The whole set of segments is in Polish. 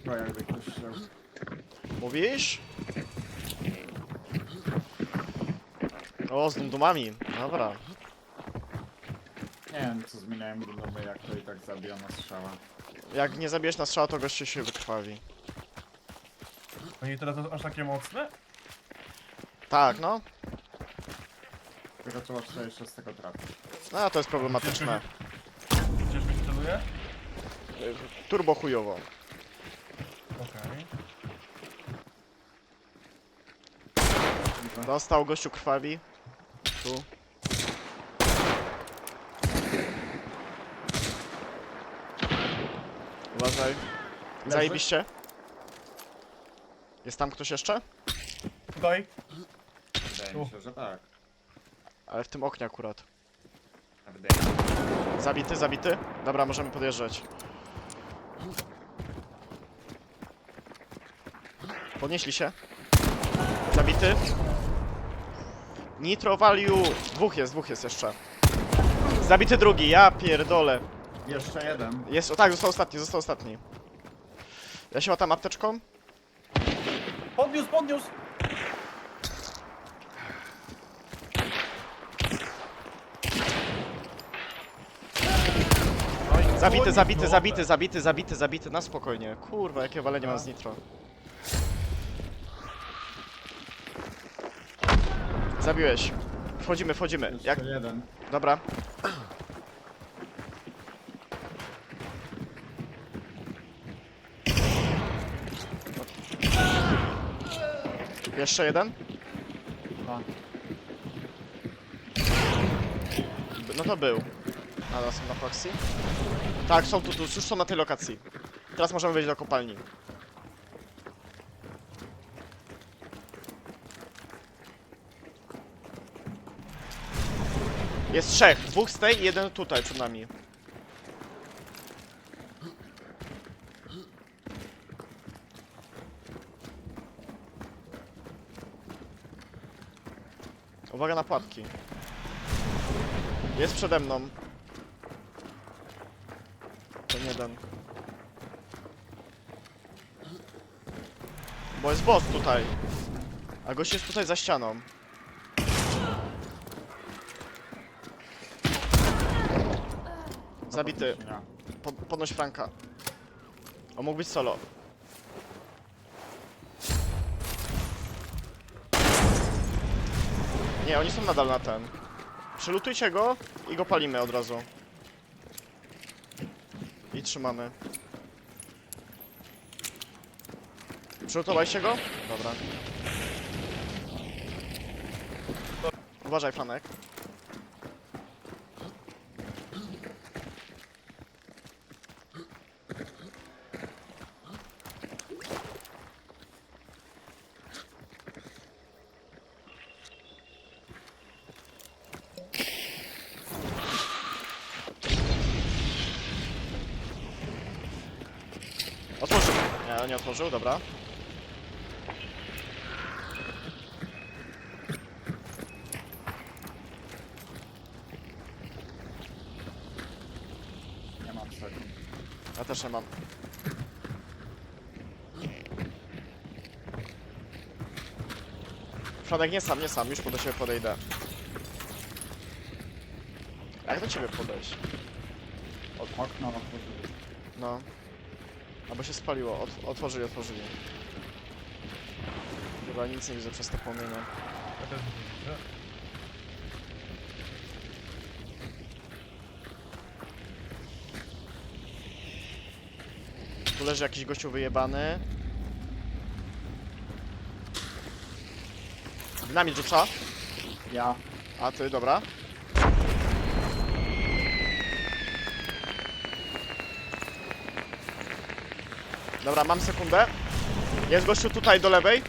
nitro jakby ktoś chciał. Mówisz? O, z dumdumami. Dobra. Nie wiem co zmieniałem grunowy, jak to i tak zabija na strzała. Jak nie zabijesz na strzał, to gościu się wykrwawi. Oni teraz aż takie mocne? Tak, no. Tylko trzeba jeszcze jeszcze z tego trafić. No, to jest problematyczne. Gdzieś mi celuje? Turbo chujowo. Dostał gościu krwawi. Tu. Uważaj. Zajebiście. Jest tam ktoś jeszcze? Wydaje mi się, że tak. Ale w tym oknie akurat. A wydaje mi się, Zabity, zabity? Dobra, możemy podjeżdżać. Podnieśli się. Zabity. Nitro value. Dwóch jest, dwóch jest jeszcze. Zabity drugi, ja pierdolę. Jeszcze jeden. Jest, o tak, został ostatni, został ostatni. Ja się łatam apteczką. Podniósł, podniósł! Zabity, zabity, zabity, zabity, zabity, zabity, na spokojnie. Kurwa, jakie walenie mam z nitro. Zabiłeś. Wchodzimy, wchodzimy. Jeszcze Jak... jeden. Dobra. Jeszcze jeden? Dwa. No to był. A, teraz są na proxy? Tak, są tu, tu, już są na tej lokacji. Teraz możemy wejść do kopalni. Jest trzech, dwóch z tej i jeden tutaj przed nami. Uwaga na płatki. Jest przede mną. Ten jeden. Bo jest boss tutaj. A gość jest tutaj za ścianą. Zabity. Po, podnoś Franka. On mógł być solo. Nie, oni są nadal na ten. Przylutujcie go i go palimy od razu. I trzymamy. Przylutowaliście go? Dobra. Uważaj, Franek. Otworzył. Nie, otworzył, dobra. Nie mam sekund. Ja też nie mam. Franek, nie sam, nie sam, już po do ciebie podejdę. Jak do ciebie podejść? Od okna otworzyli. No. Albo się spaliło, Ot otworzyli, otworzyli. Chyba nic nie widzę przez te płomienie. Ja też widzę. Tu leży jakiś gościu wyjebany. Dynamit rzuca. Ja. A ty, dobra. Dobra, mam sekundę. Jest gościu tutaj do lewej.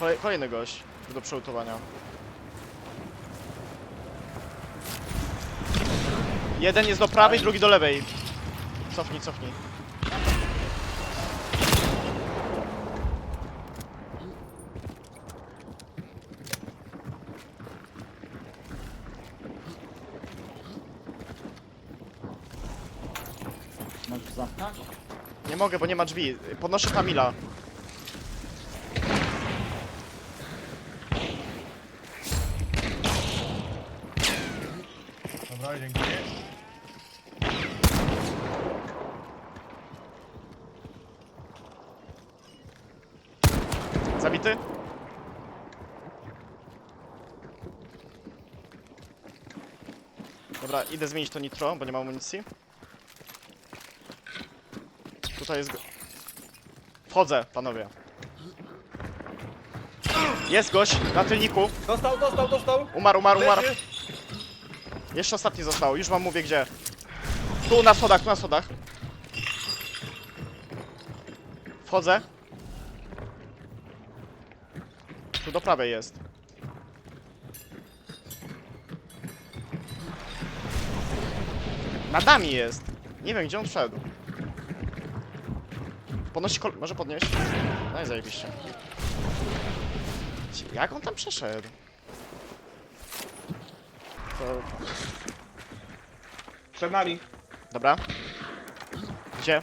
Kolej, kolejny gość do przelutowania. Jeden jest do prawej, drugi do lewej. Cofnij, cofnij. Możesz zamknąć? Nie mogę, bo nie ma drzwi. Podnoszę Kamila. Dobra, dzięki. Zabity? Dobra, idę zmienić to nitro, bo nie mam amunicji. Tutaj jest... go- Wchodzę, panowie. Jest gość na tylniku. Dostał, dostał, dostał! Umarł, umarł, umarł. Leży. Jeszcze ostatni został, już wam mówię gdzie. Tu na schodach, tu na schodach. Wchodzę. Tu do prawej jest. Nad nami jest. Nie wiem gdzie on wszedł. Podnosi kol... Może podnieść? No i zajebiście. Jak on tam przeszedł? To... Przed nami. Dobra. Gdzie?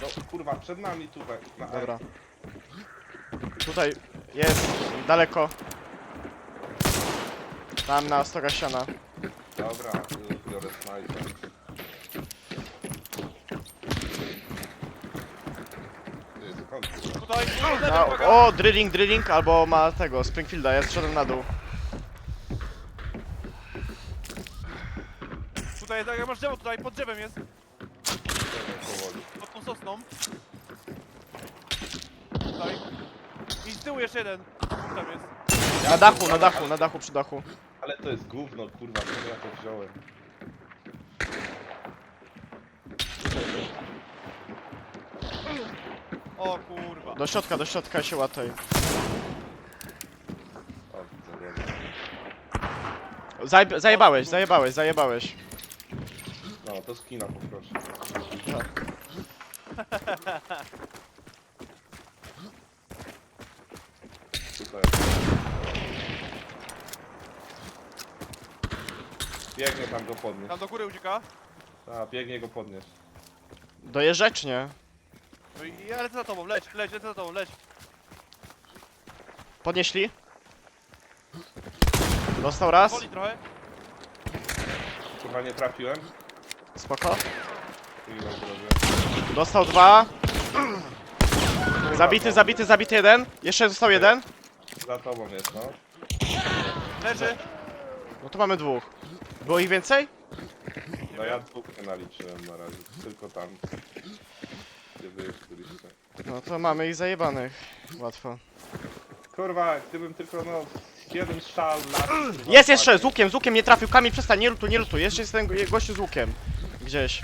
No kurwa, przed nami tutaj. Na E. Dobra. Tutaj jest daleko. Tam na stoga ściana. Dobra, już biorę snajper. Ty, skąd? Tutaj, uwaga. o, drilling, drilling, albo ma tego, Springfielda, ja zszedłem na dół. Tutaj, tak, masz drzewo tutaj, pod drzewem jest. Powoli. Pod tą sosną. Tutaj. I z tyłu jeszcze jeden. Tam jest. Na dachu, na dachu, na dachu, przy dachu. Ale to jest gówno, kurwa, ja to wziąłem? O kurwa. Do środka, do środka się łataj. O, widzę, dobra. Zajeb zajebałeś, zajebałeś, zajebałeś. Skina poproszę. Tutaj. Biegnie tam go podnieść. Tam do góry ucieka. A, biegnie go podnieść. Dojeżdżać czy nie? No i ja lecę za tobą, leć, leć, lecę za tobą, leć. Podnieśli? Dostał raz? Woli trochę. Kurwa, nie trafiłem. Spoko. Dostał dwa. Zabity, zabity, zabity jeden. Jeszcze został jeden. Za tobą jest, no. Leży. No to mamy dwóch. Było ich więcej? No ja dwóch nie naliczyłem na razie. Tylko tam. Gdzie wy już byliście. No to mamy ich zajebanych. Łatwo. Kurwa, gdybym tylko no jeden strzał na. Jest jeszcze, z łukiem, z łukiem nie trafił. Kamil, przestań, nie lutuj, nie lutuj. Jeszcze jest ten go- gościu z łukiem. Gdzieś.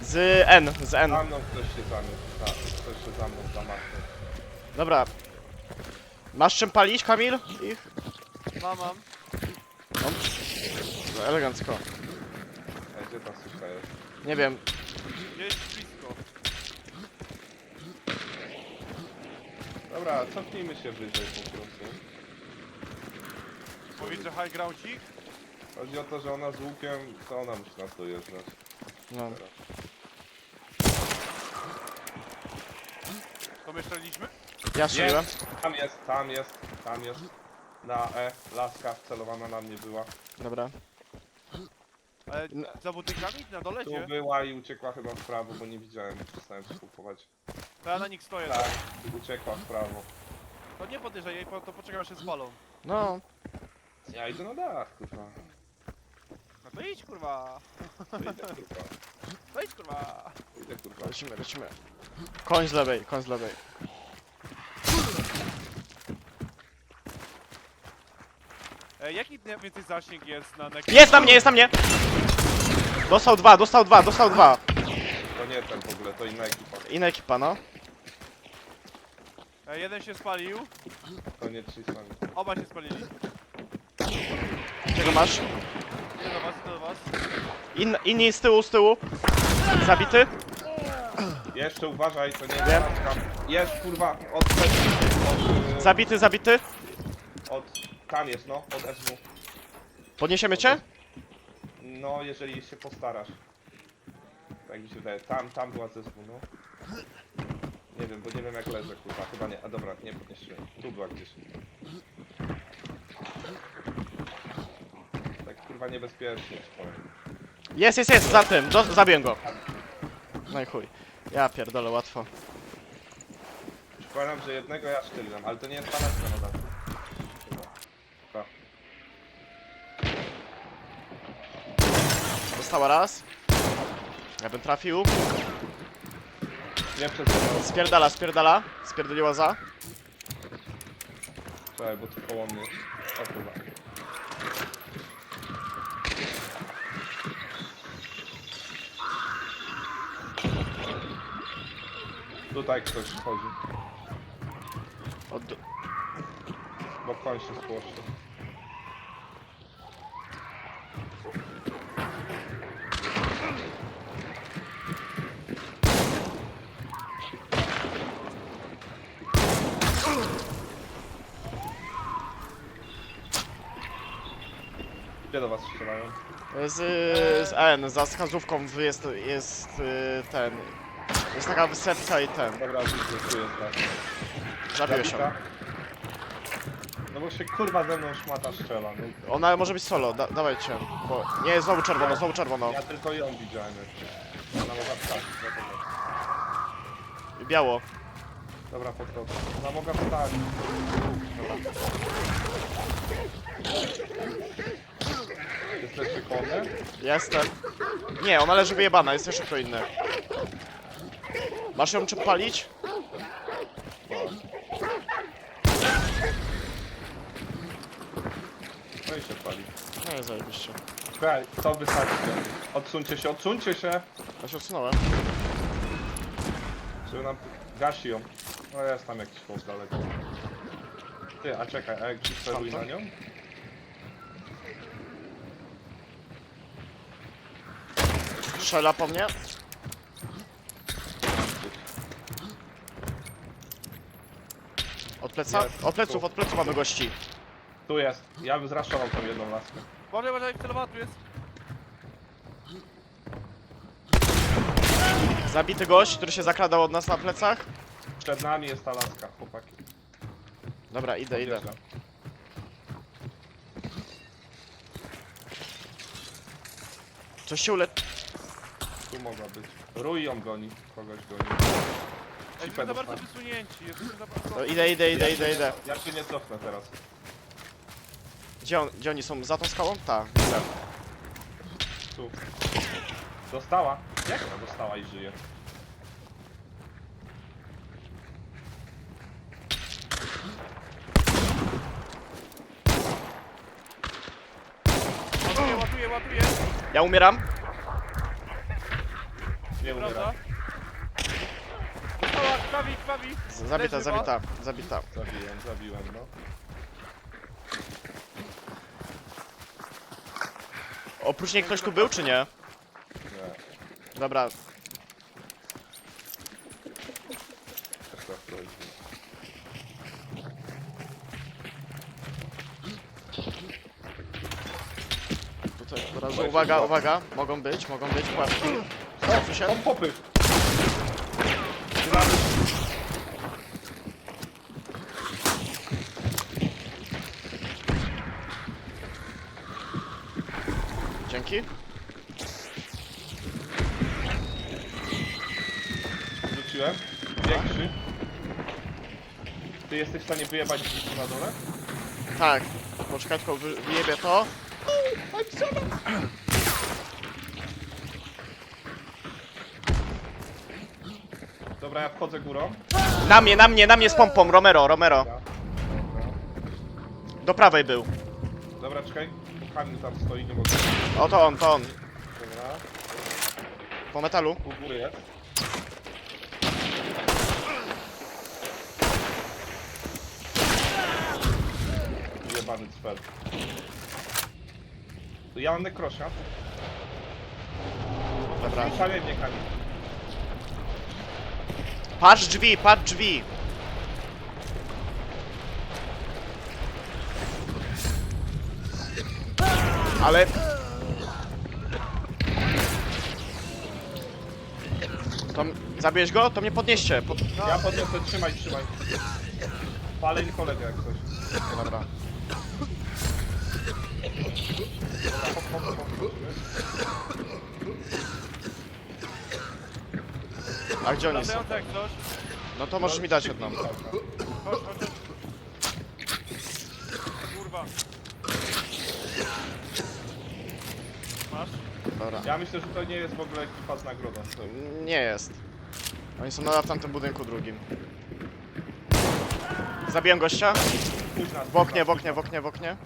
Z N, z N. Za mną ktoś się za mną. Tak, ktoś się za mną zamachnął. Dobra. Masz czym palić, Kamil? Ich? Mam, mam. No, elegancko. A gdzie ta suka jest? Nie wiem. Gdzieś blisko. Dobra, cofnijmy się wyżej po prostu. Powiedz, że high groundcik. Chodzi o to, że ona z łukiem, to ona musi nas dojeżdżać. No. To my strzeliliśmy? Ja strzeliłem. Tam jest, tam jest, tam jest. Na E, laska wcelowana na mnie była. Dobra. Ale No. za budynkami? Na dole Tu była i uciekła chyba w prawo, bo nie widziałem, przestałem się kupować. To ja na nich stoję. Tak, uciekła w prawo. To nie podejrzaj jej, po- to poczekam aż się spalą. No. Ja idę na dach, kurwa. No to idź kurwa. To Idę, kurwa. To idź kurwa. Idę, kurwa. Lecimy, lecimy. Koń z lewej, koń z lewej. E, jaki mniej więcej zasięg jest na nek? Jest na mnie, jest na mnie! Dostał dwa, dostał dwa, dostał dwa. To nie ten w ogóle, to inna ekipa. Inna ekipa, no. E, jeden się spalił, To nie ci sami. oba się spalili. Czego masz? Idę do was, idę do was. In, inni z tyłu, z tyłu. Zabity. Jeszcze uważaj, to nie jest Wiem. laska. Jest kurwa, od, od, Zabity, zabity. od, tam jest no, od SW. Podniesiemy cię? No, jeżeli się postarasz. Tak mi się wydaje. Tam, tam była ze SW, no. Nie wiem, bo nie wiem jak leżę, kurwa. Chyba nie. A dobra, nie podniesiłem. Tu była gdzieś. Kurwa niebezpiecznie. Jest, jest, jest, za tym. Do, zabiję go. No i chuj. Ja pierdolę, łatwo. Przypominam, że jednego ja szczeliłem, ale to nie jest palaska na dachu. Dostała raz. Ja bym trafił. Nie przez. Spierdala, spierdala. Spierdoliła za. Czekaj, bo tu koło mnie. O kurwa. Tutaj ktoś chodzi, Od... bo koń się spłoszy. Gdzie do was strzelają? Z, z N, za skazówką jest, jest y, ten. Jest taka wysepka i ten. Dobra, widzę, tu jest tak. Zabiłeś ją. No bo się kurwa ze mną szmata strzela. No, Ona może być solo, da, dawajcie. Bo nie, znowu czerwono, znowu czerwono. ja tylko ją widziałem jeszcze. Ona mogła wstać, dlatego. Biało. Dobra, po prostu. Ona mogła wstać. Dobra. Jesteście koło mnie? Jestem. Nie, ona leży wyjebana, jest jeszcze kto inny. Masz ją czym palić? No i się pali. No i zajebiście. Czekaj, to wysadźcie. Odsuńcie się, odsuńcie się! Ja się odsunąłem. Żeby nam... Gasi ją. No jest tam jakiś chłop daleko. Ty, a czekaj, a jak przysteruj na nią? Strzela po mnie. Pleca? Jest. Od pleców, od pleców mamy gości. Tu jest. Ja bym zraszował tą jedną laskę. Uważaj, uważaj, wcelowa tu jest. Zabity gość, który się zakradał od nas na plecach. Przed nami jest ta laska, chłopaki. Dobra, idę, idę. Podjeżdżam. Coś się ule... Tu mogła być. Rój ją goni. Kogoś goni. Jesteśmy za bardzo dostałem. wysunięci, jesteśmy za bardzo... No, idę, idę, idę, idę, idę. Ja się nie cofnę teraz. Gdzie, on, gdzie oni są? Za tą skałą? Tak. Tu. Dostała. Jak ona dostała i żyje? Ładuję, ładuję, ładuję. Ja umieram. Nie umiera. Prawda? Dostała, Z- Zabita, Leży, zabita, zabita. Zabiłem, zabiłem, no. Oprócz niej ktoś tu był, czy nie? Nie. Dobra, Tak to wchodzi. tutaj od razu. Uwaga, uwaga. Mogą być, mogą być pułapki. Cofuj się. Mam popy! Ty jesteś w stanie wyjebać gdzieś tu na dole? Tak. Poczekaj, tylko wy- wyjebię to. Dobra, ja wchodzę górą. Na mnie, na mnie, na mnie z pompą. Romero, Romero. Dobra. Do prawej był. Dobra, czekaj. Kamil tam stoi, nie mogę. O, to on, to on. Dobra. Po metalu. U góry jest. Jebany cwer. To ja mam nekrosia. Dobra. Szalej mnie Kamil. Patrz drzwi, patrz drzwi. Ale... To... m- Zabijesz go? To mnie podnieście. Pod... Ja podniosę, trzymaj, trzymaj. Palę im kolegę jak coś. Dobra. A gdzie oni są? Latające jak coś. No to możesz mi dać jedną. Chodź, chodź, chodź. Kurwa. Masz? Dobra. Ja myślę, że to nie jest w ogóle ekipa z nagrodą. Nie jest. Oni są nadal w tamtym budynku drugim. Zabiłem gościa? Pójdź nas, W oknie, w oknie, w oknie, w oknie.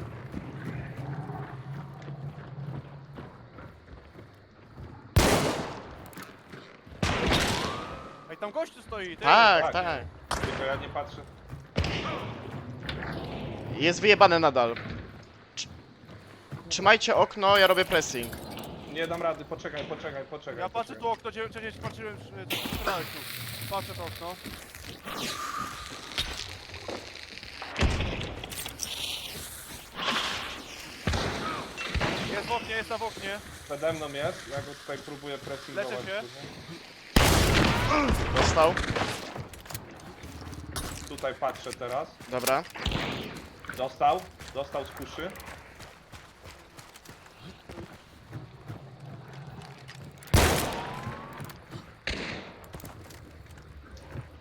Ej, tam gościu stoi. ty. Tak, tak. Tylko ja nie patrzę. Jest wyjebane nadal. Tr- Trzymajcie okno, ja robię pressing. Nie dam rady, poczekaj, poczekaj, poczekaj. Ja patrzę tu poczekaj. okno, gdzie gdzie patrzyłem, e, tu strzelałeś tu. Patrzę to okno. Jest w oknie, jest tam w oknie. Przede mną jest, ja go tutaj próbuję pressingować. Leczę się. Dostał. Tutaj patrzę teraz. Dobra. Dostał, dostał z kuszy.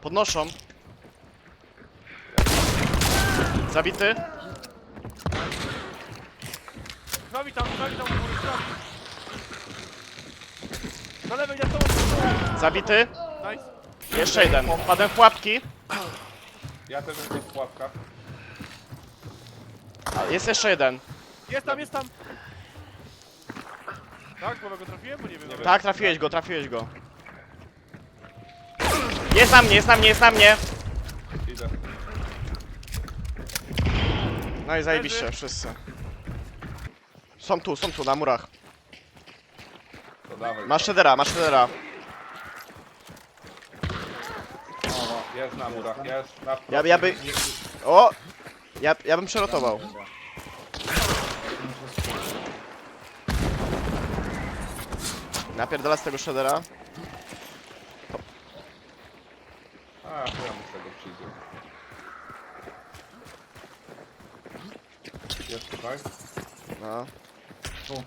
Podnoszą. Zabity. Prawi tam, prawi tam prawi. Na lewej, na to. Zabity. Jeszcze jeden. Padłem w pułapki. Ja też jestem w pułapkach. Jest jeszcze jeden. Jest tam, jest tam. Tak, głowę go trafiłem, bo nie wiem. Nie wiem. Tak, trafiłeś go, trafiłeś go. Jest na mnie, jest na mnie, jest na mnie. Idę. No i zajebiście, wszyscy. Są tu, są tu, na murach. To dawaj. Masz shedera, masz shedera. Jest na murach, jest na Ja, ja by... O! Ja, ja bym przerotował. Napierdala z tego shedera. A, mi z tego przyjdzie. Jest tutaj. No.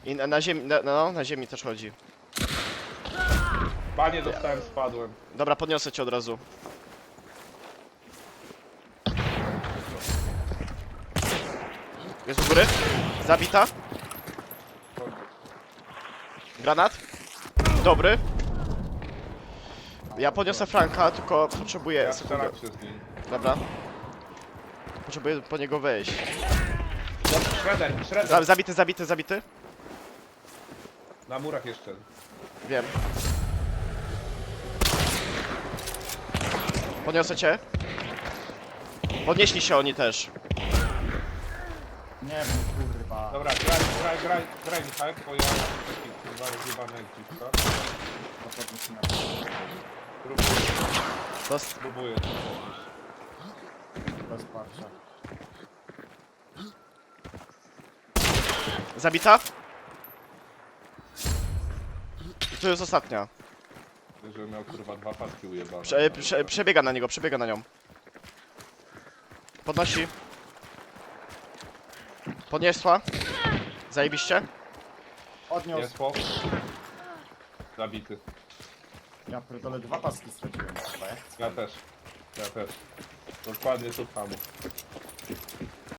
I na, na ziemi, na, no, na ziemi też chodzi. Panie dostałem, spadłem. Dobra, podniosę cię od razu. Jest u góry? Zabita? Granat? Dobry. Ja podniosę Franka, tylko potrzebuję Ja sekundę. strzelam się z nim. Dobra. Potrzebuję po niego wejść. Shredder, Za, shredder. zabity, zabity, zabity? Na murach jeszcze. Wiem. Podniosę cię. Podnieśli się oni też. Nie wiem, kurwa. Dobra, graj, graj, graj, graj Michał, bo ja taki kurwa rozjebany jak dziwka. To podnieś na Próbuję, Dost próbuję. bez parcia. Zabita? I tu jest ostatnia. Żeby miał kurwa dwa paski ujebane. Prze, prze, przebiega na niego, przebiega na nią. Podnosi. Podniosła. Zajebiście. Odniósł. Jest po. Zabity. Ja pierdolę dwa paski straciłem chyba, jak? Ja też. Ja też. Dokładnie to samo.